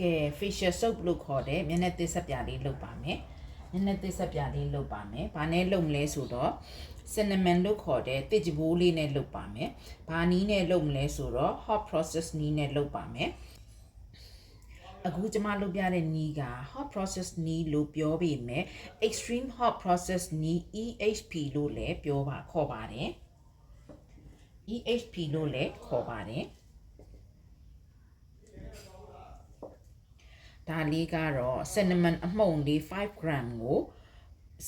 ကဲ facial soap လို့ခေါ်တဲ့မျက်နှာသစ်ဆက်ပြလေးလုပ်ပါမယ်မျက်နှာသစ်ဆက်ပြလေးလုပ်ပါမယ်ဘာနဲ့လုပ်မလဲဆိုတော့ cinnamon လို့ခေါ်တဲ့တစ်ကြပိုးလေးနဲ့လုပ်ပါမယ်ဘာနီးနဲ့လုပ်မလဲဆိုတော့ hot process နီးနဲ့လုပ်ပါမယ်အခုကျွန်မလုပ်ပြတဲ့နီးက hot process နီးလို့ပြောပေမဲ့ extreme hot process နီး EHP လို့လည်းပြောပါခေါ်ပါတယ် EHP လို့လည်းခေါ်ပါတယ် ဒါလေးကတော့ cinnamon အမှုန့်လေး5 gram ကို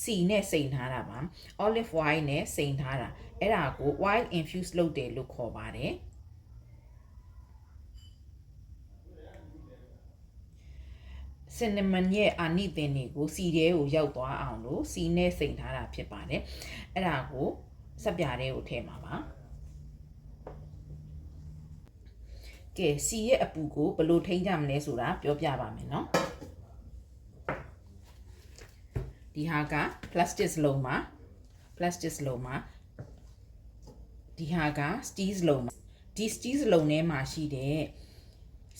စီနဲ့စိန်ထားတာပါ olive oil နဲ့စိန်ထားတာအဲ့ဒါကို oil infuse လုပ်တယ်လို့ခေါ်ပါတယ် cinnamon ရဲ့အာနိသင်တွေကိုစီထဲကိုရောက်သွားအောင်လို့စီနဲ့စိန်ထားတာဖြစ်ပါတယ်အဲ့ဒါကိုစက်ပြားထဲကိုထည့်မှာပါ ကဲစီရဲ့အပူကိုဘယ်လိုထိန်းကြမလဲဆိုတာပြောပြပါမယ်နော်ဒီဟာက plastic စလုံးမှာ plastic စလုံးမှာဒီဟာက steel စလုံးမှာဒီ steel စလုံးထဲမှာရှိတဲ့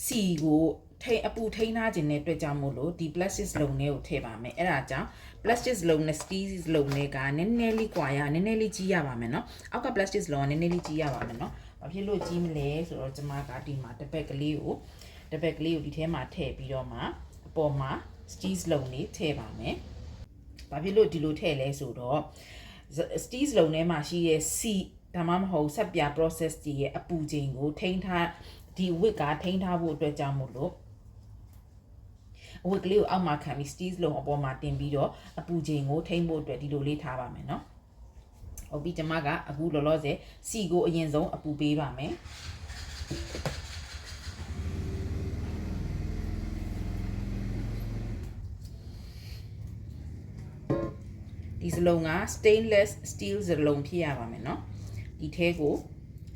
စီကိုထိန်အပူထိန်းထားခြင်းတဲ့အတွက်ကြောင့်မို့လို့ဒီ plastic စလုံးလေးကိုထည့်ပါမယ်အဲ့ဒါကြောင့် plastic စလုံးနဲ့ steel စလုံးလေးကနည်းနည်းလေးကွာရနည်းနည်းလေးကြီးရပါမယ်နော်အောက်က plastic စလုံးကနည်းနည်းလေးကြီးရပါမယ်နော် ဘာဖြစ်လို့ကြီးမလဲဆိုတော့ကျွန်မကဒီမှာတစ်ပက်ကလေးကိုတစ်ပက်ကလေးကိုဒီထဲမှာထည့်ပြီးတော့မှအပေါ်မှာ steel စလုံးလေးထည့်ပါမယ်ဘာဖြစ်လို့ဒီလိုထည့်လဲဆိုတော့ steel စလုံးထဲမှာရှိတဲ့ C ဒါမှမဟုတ်ဆက်ပြ process ကြီးရဲ့အပူချိန်ကိုထိန်းထားဒီ wig ကထိန်းထားဖို့အတွက်ကြောင့်မို့လို့အဝတ်ကလေးကိုအောက်မှာခံပြီး steel လုံးအပေါ်မှာတင်ပြီးတော့အပူချိန်ကိုထိန်းဖို့အတွက်ဒီလိုလေးထားပါမယ်နော် ဟုတ်ပြီကျမကအခုလောလောဆယ်စီကိုအရင်ဆုံးအပူပေးပါမယ်ဒီစလုံးက stainless steel စလုံးဖြစ်ရပါမယ်เนาะဒီထဲကို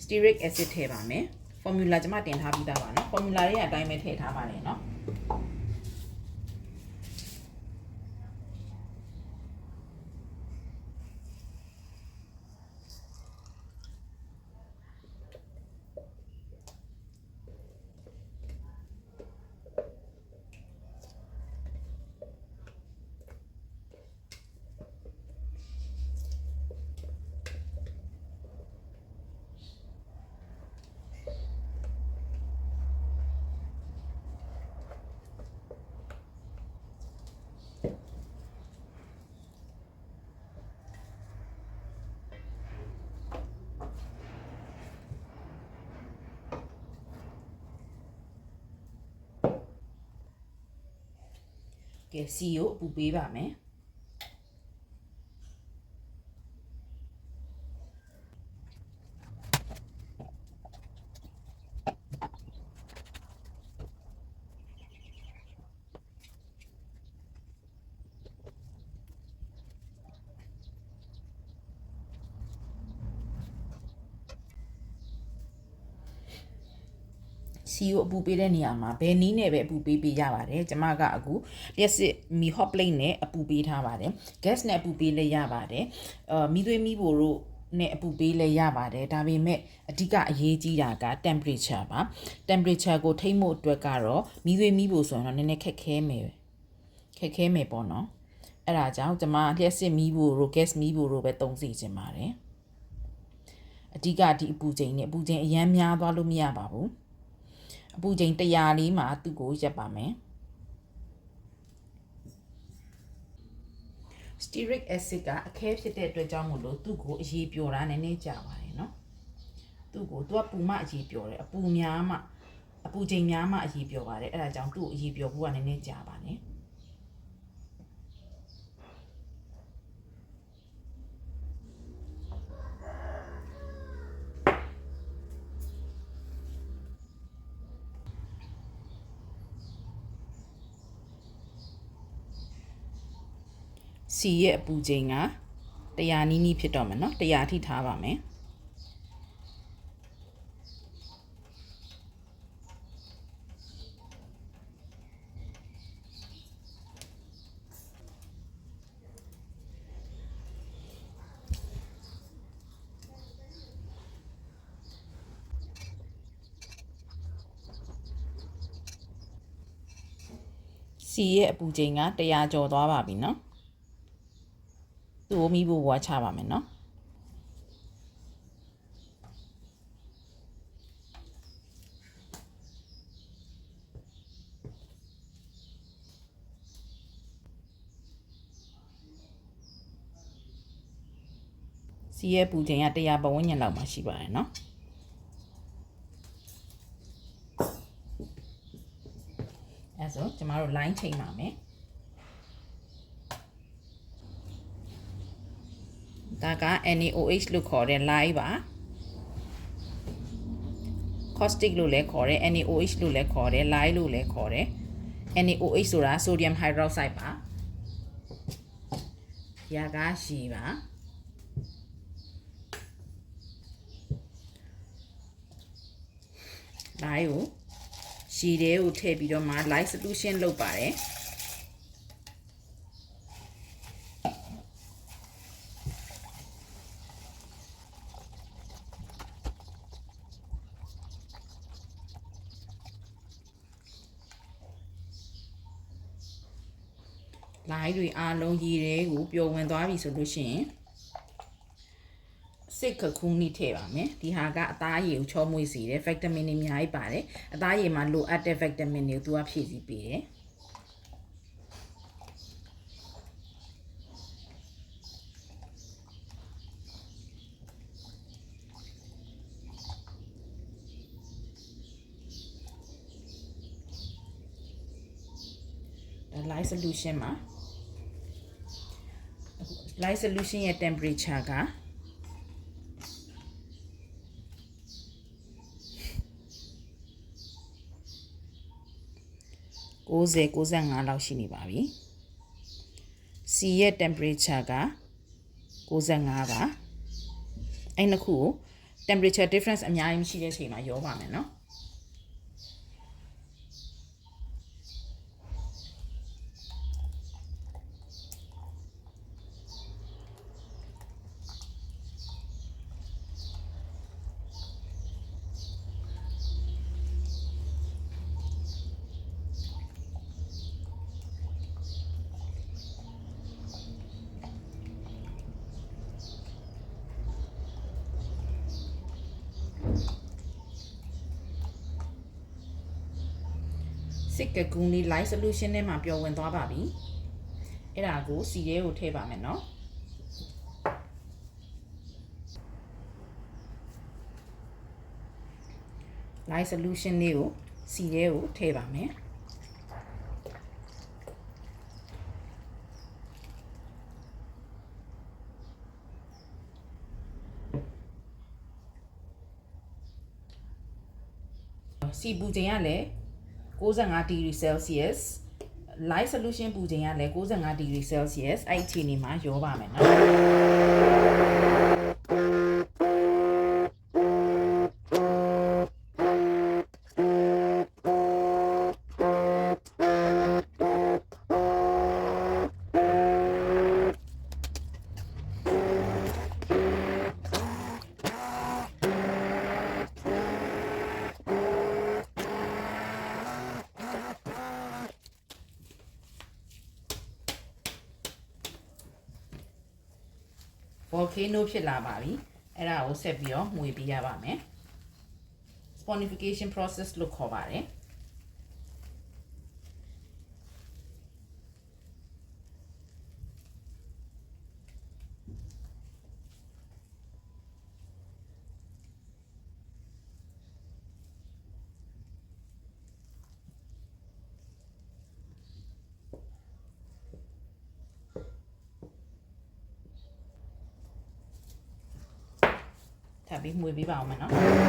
stearic acid ထည့်ပါမယ် formula ကျမတင်ထားပြီးသားပါเนาะ formula တွေကအတိုင်းပဲထည့်ထားပါတယ်เนาะ ကဲစီကိုအပူပေးပါမယ် စီကိုအပူပေးတဲ့နေရာမှာဘယ်နည်းနဲ့ပဲအပူပေးပေးရပါတယ်ကျမကအခုလျှက်စစ်မီ hot plate နဲ့အပူပေးထားပါတယ် gas နဲ့အပူပေးလည်းရပါတယ်အာမီးသွေးမီးဖိုတို့နဲ့အပူပေးလည်းရပါတယ်ဒါပေမဲ့အဓိကအရေးကြီးတာက temperature ပါ temperature ကိုထိမ့်ဖို့အတွက်ကတော့မီးသွေးမီးဖိုဆိုရင်တော့နည်းနည်းခက်ခဲမယ်ခက်ခဲမယ်ပေါ့နော်အဲ့ဒါကြောင့်ကျမလျှက်စစ်မီးဖိုတို့ gas မီးဖိုတို့ပဲသုံးစီခြင်းပါတယ်အဓိကဒီအပူချိန်နဲ့အပူချိန်အရန်များသွားလို့မရပါဘူး အပူချိန်100လေးမှာသူ့ကိုရက်ပါမယ် stearic acid ကအခဲဖြစ်တဲ့အတွက်ကြောင့်မို့လို့သူ့ကိုအရေးပျော်တာနည်းနည်းကြာပါတယ်နော်သူ့ကိုသူကပူမအရေးပျော်တယ်အပူများမှအပူချိန်များမှအရေးပျော်ပါတယ်အဲ့ဒါကြောင့်သူ့ကိုအရေးပျော်ဖို့ကနည်းနည်းကြာပါတယ် စီရဲ့အပူချိန်က100နီးနီးဖြစ်တော့မယ်เนาะ100အထိထားပါမယ်စီရဲ့အပူချိန်က100ကျော်သွားပါပြီเนาะ သူ့ကိုမိဖို့ဘွားချပါမယ်နော်စီရဲ့ပူချိန်က100ပတ်ဝန်းကျင်လောက်မှရှိပါတယ်နော်အဲဆိုကျမတို့ line ချိန်ပါမယ် ဒါက NaOH လို့ခေါ်တဲ့ line ပါ caustic လို့လည်းခေါ်တယ် NaOH လို့လည်းခေါ်တယ် line လို့လည်းခေါ်တယ် NaOH ဆိုတာ sodium hydroxide ပါဒီကရှိပါ light ကိုရှည်တဲ့ကိုထည့်ပြီးတော့မှ light solution လုပ်ပါတယ် တွေအားလုံးရည်တွေကိုပျော်ဝင်သွားပြီဆိုလို့ရှိရင်စစ်ခခုနီးထည့်ပါမယ်ဒီဟာကအသားရည်ကိုချောမွေ့စေတယ်ဗက်တာမင်တွေအများကြီးပါတယ်အသားရည်မှာလိုအပ်တဲ့ဗက်တာမင်တွေကိုသူကဖြည့်ဆည်းပေးတယ်ဒါ light solution မှာ light solution ရဲ့ temperature က90 95လောက်ရှိနေပါပြီ။ C ရဲ့ temperature က95ပါ။အဲ့နှစ်ခုကို temperature difference အများကြီးမရှိတဲ့ချိန်မှာရောပါမယ်နော်။ စစ်ကကူးလေး light solution ထဲမှာပျော်ဝင်သွားပါပြီအဲ့ဒါကိုစီရဲကိုထည့်ပါမယ်နော်။ light solution လေးကိုစီရဲကိုထည့်ပါမယ်စီပူချိန်ကလည်း 65 degree celsius light solution ပူချိန်ကလည်း65 degree celsius အဲ့ဒီအခြေအနေမှာရောပါမယ်နော် ဘော်ကေနိုဖြစ်လာပါပြီအဲ့ဒါကိုဆက်ပြီးတော့မှွေပေးရပါမယ် sponification process လို့ခေါ်ပါတယ် မှွေပေးပါအောင်မယ်နော်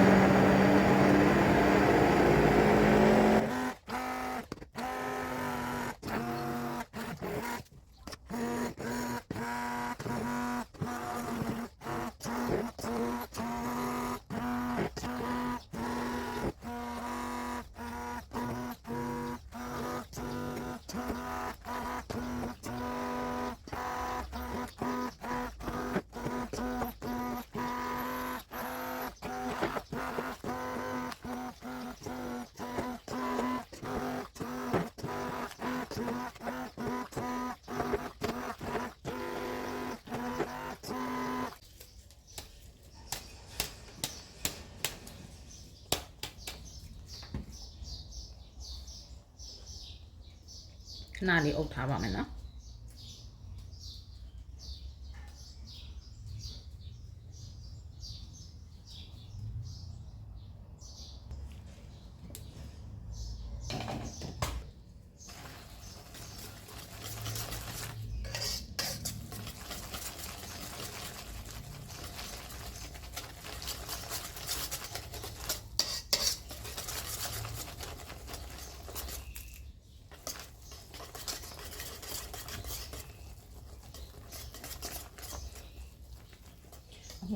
ခဏလေးအုပ်ထားပါမယ်နော်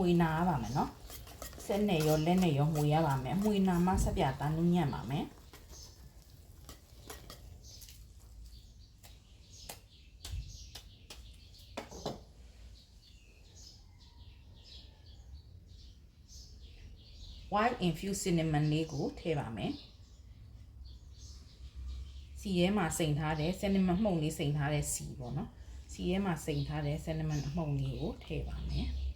မွေနာရပါမယ်နော်ဆက်နဲ့ရောလက်နဲ့ရောမွေရပါမယ်အမွေနာမှဆက်ပြတန်းနူးညံ့ပါမယ်။ white infused cinnamon လေးကိုထည့်ပါမယ်။စီထဲမှာစိန်ထားတဲ့ cinnamon မှုန့်လေးစိန်ထားတဲ့စီပေါ့နော်။စီထဲမှာစိန်ထားတဲ့ cinnamon အမှုန့်လေးကိုထည့်ပါမယ်။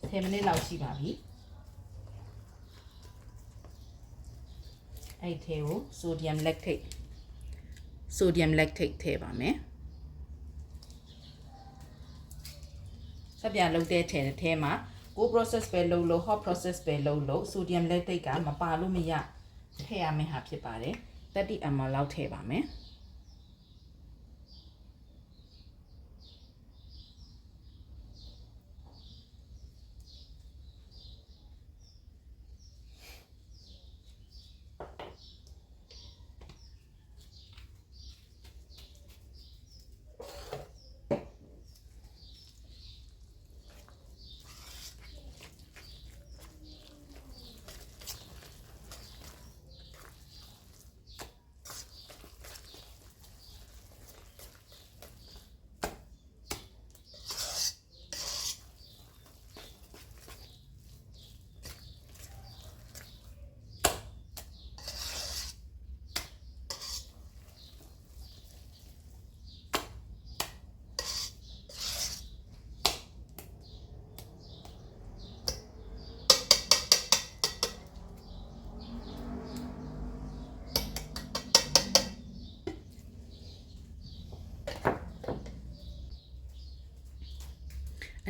10မိနစ်လောက်ရှိပါပြီအဲ့ထဲကို sodium lactate sodium lactate ထည့်ပါမယ်စပ်ပြလုပ်တဲ့ထဲထဲမှာကို process ပဲလုပ်လို့ hot process ပဲလုပ်လို့ sodium lactate ကမပါလို့မရထည့်ရမယ့်ဟာဖြစ်ပါတယ်30 ml လောက်ထည့်ပါမယ်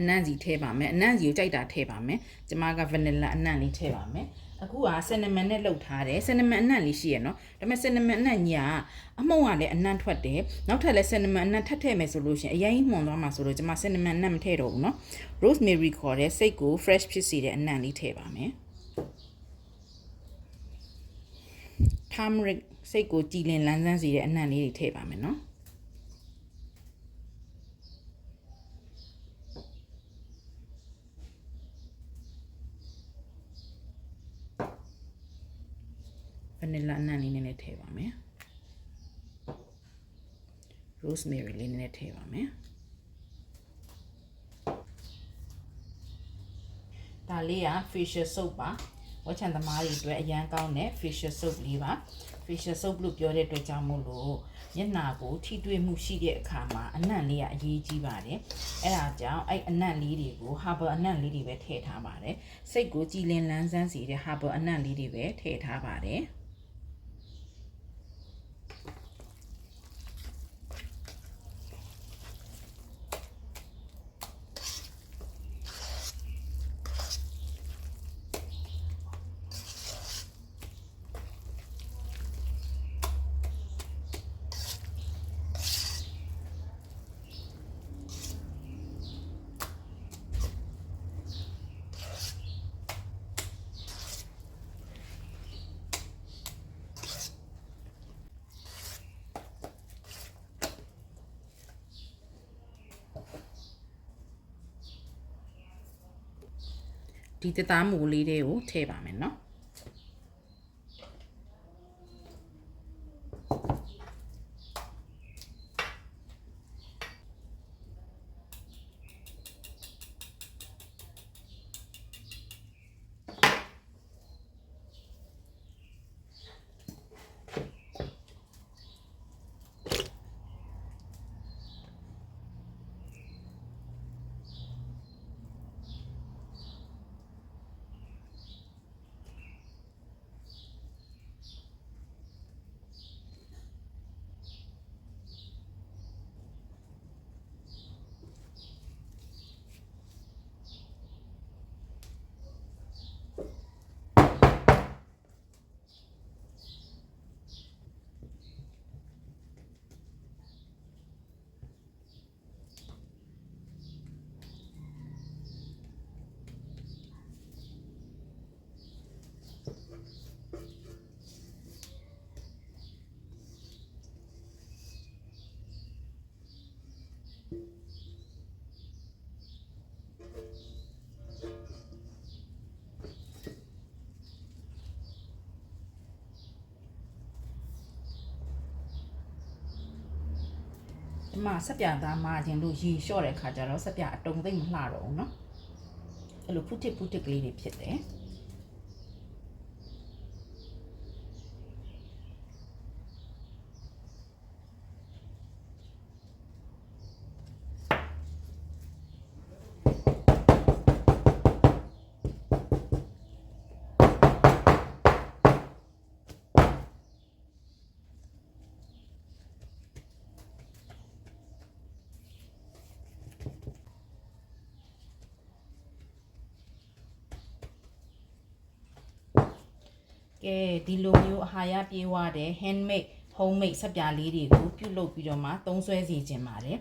အနံ့စီထည့်ပါမယ်အနံ့စီကိုကြိုက်တာထည့်ပါမယ်ကျမက vanilla အနံ့လေးထည့်ပါမယ်အခုက cinnamon နဲ့လှုပ်ထားတယ် cinnamon အနံ့လေးရှိရနော်ဒါပေမဲ့ cinnamon အနံ့ညာအမှုန့်ကလည်းအနံ့ထွက်တယ်နောက်ထပ်လည်း cinnamon အနံ့ထပ်ထည့်မယ်ဆိုလို့ရှိရင်အရင်မှွန်သွားမှာဆိုလို့ကျမ cinnamon အနံ့မထည့်တော့ဘူးနော် rosemary ခေါ်တဲ့စိတ်ကို fresh ဖြစ်စေတဲ့အနံ့လေးထည့်ပါမယ် turmeric စိတ်ကိုကြည်လင်လန်းဆန်းစေတဲ့အနံ့လေးတွေထည့်ပါမယ်နော် vanilla အနံ့လေးနည်းနည်းထည့်ပါမယ် rosemary လေးနည်းနည်းထည့်ပါမယ်ဒါလေးက facial soap ပါဝက်ချန်သမားတွေအတွက်အရန်ကောင်းတဲ့ facial soap လေးပါ facial soap လို့ပြောတဲ့အတွက်ကြောင့်မို့လို့မျက်နှာကိုထိတွေ့မှုရှိတဲ့အခါမှာအနံ့လေးကအရေးကြီးပါတယ်အဲ့ဒါကြောင့်အဲ့အနံ့လေးတွေကို herbal အနံ့လေးတွေပဲထည့်ထားပါတယ်စိတ်ကိုကြည်လင်လန်းဆန်းစေတဲ့ herbal အနံ့လေးတွေပဲထည့်ထားပါတယ် ဒီတသားမူလေးတွေကိုထည့်ပါမယ်နော် ဒီမှာဆက်ပြသားမာခြင်းလို့ရီလျှော့တဲ့ခါကျတော့ဆက်ပြအတုံသိမ့်မလှတော့ဘူးเนาะအဲ့လိုဖုတစ်ဖုတစ်ကလေးတွေဖြစ်တယ် ကဲဒီလိုမျိုးအဟာရပြေးဝတဲ့ handmade homemade စက်ပြားလေးတွေကိုပြုလုပ်ပြီးတော့မှသုံးစွဲစီခြင်းပါတယ်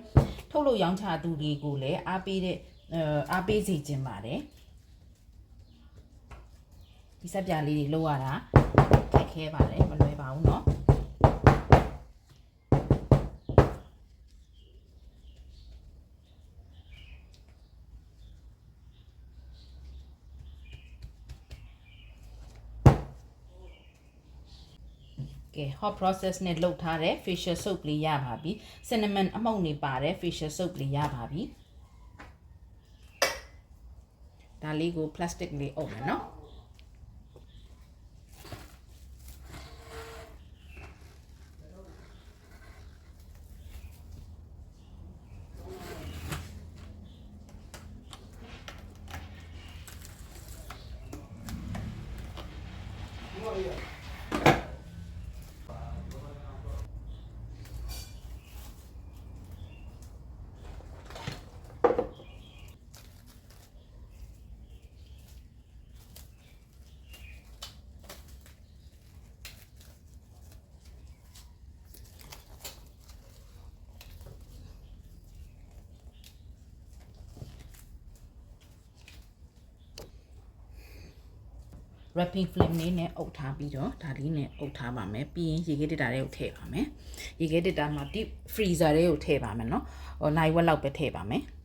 ထုတ်လို့ရောင်းချသူတွေကိုလည်းအားပေးတဲ့အဲအားပေးစီခြင်းပါတယ်ဒီစက်ပြားလေးတွေလောက်ရတာခက်ခဲပါတယ်မလွယ်ပါဘူးเนาะ ကဲ hot process နဲ့လုပ်ထားတဲ့ facial soap လေးရပါပြီ cinnamon အမှုန့်နေပါတဲ့ facial soap လေးရပါပြီဒါလေးကို plastic လေးအုပ်မယ်နော်။ wrapping film လေးနဲ့အုပ်ထားပြီးတော့ဒါလေးနဲ့အုပ်ထားပါမယ်ပြီးရင်ရေခဲတစ်တာလေးကိုထည့်ပါမယ်ရေခဲတစ်တာမှာ deep freezer လေးကိုထည့်ပါမယ်နော်ဟိုနိုင်ဝက်လောက်ပဲထည့်ပါမယ်။